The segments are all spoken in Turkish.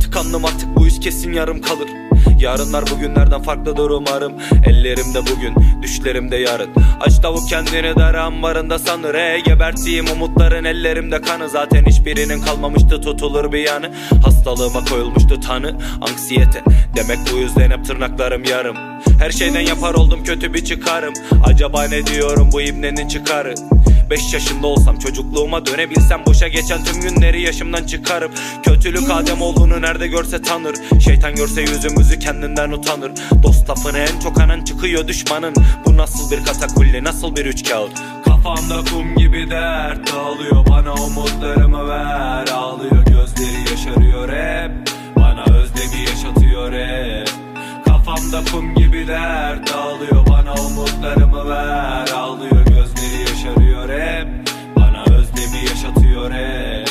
Tıkandım artık bu iş kesin yarım kalır Yarınlar bugünlerden farklıdır umarım. Ellerimde bugün, düşlerimde yarın. Aç tavuk kendini dar ambarında sanır. Ey geberttiğim umutların ellerimde kanı. Zaten hiçbirinin kalmamıştı tutulur bir yanı. Hastalığıma koyulmuştu tanı Anksiyete. Demek bu yüzden hep tırnaklarım yarım. Her şeyden yapar oldum kötü bir çıkarım. Acaba ne diyorum bu ibnenin çıkarı 5 yaşında olsam çocukluğuma dönebilsem Boşa geçen tüm günleri yaşımdan çıkarıp Kötülük Adem olduğunu nerede görse tanır Şeytan görse yüzümüzü kendinden utanır. Dost lafını en çok anan çıkıyor düşmanın Bu nasıl bir katakulli nasıl bir üç kağıt? Kafamda kum gibi dert dağılıyor Bana umutlarımı ver ağlıyor Gözleri yaşarıyor hep Bana özlemi yaşatıyor hep. Kafamda kum gibi dert dağılıyor Bana umutlarımı ver ağlıyor yaşarıyor hep. Bana özlemi yaşatıyor hep.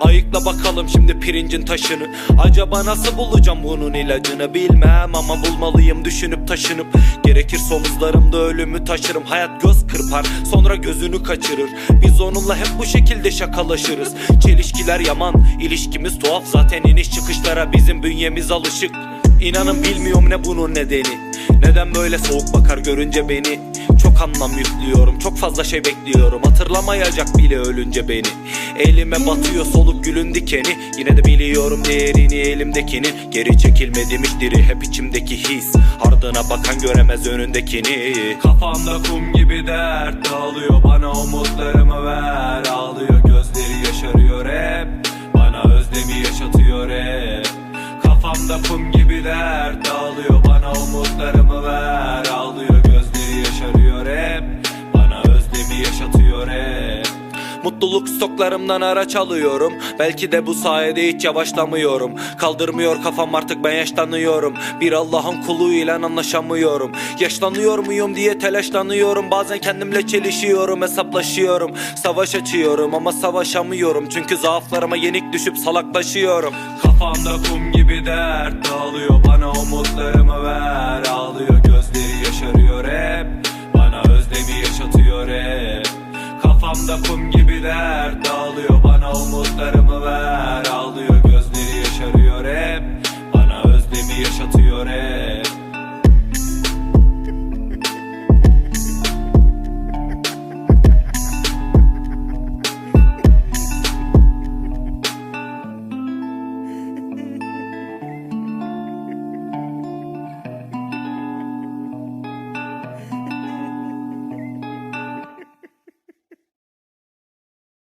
Ayıkla bakalım şimdi pirincin taşını. Acaba nasıl bulacağım bunun ilacını bilmem Ama bulmalıyım düşünüp taşınıp. Gerekirse omuzlarımda ölümü taşırım. Hayat göz kırpar sonra gözünü kaçırır. Biz onunla hep bu şekilde şakalaşırız. Çelişkiler yaman ilişkimiz tuhaf. Zaten iniş çıkışlara bizim bünyemiz alışık. İnanın bilmiyorum ne bunun nedeni. Neden böyle soğuk bakar görünce beni Çok anlam yüklüyorum çok fazla şey bekliyorum. Hatırlamayacak bile ölünce beni. Elime batıyor soluk gülün dikeni. Yine de biliyorum değerini elimdekinin Geri çekilmedim iktiri hep içimdeki his. Ardına bakan göremez önündekini. Kafamda kum gibi dert dağılıyor. Bana umutlarımı ver. Ağlıyor Gözleri yaşarıyor hep. Bana özlemi yaşatıyor hep. Kafamda kum gibi dert dağılıyor. Bana umutlarımı Mutluluk stoklarımdan araç alıyorum. Belki de bu sayede hiç yavaşlamıyorum. Kaldırmıyor kafam artık ben yaşlanıyorum. Bir Allah'ın kuluyla anlaşamıyorum. Yaşlanıyor muyum diye telaşlanıyorum. Bazen kendimle çelişiyorum hesaplaşıyorum. Savaş açıyorum ama savaşamıyorum. Çünkü zaaflarıma yenik düşüp salaklaşıyorum. Kafamda kum gibi dert dağılıyor. Bana umutlarımı ver ağlıyor Arkamda kum gibiler dağılıyor. Bana umutlarımı ver. Ağlıyor Gözleri yaşarıyor hep. Bana özlemi yaşatıyor hep.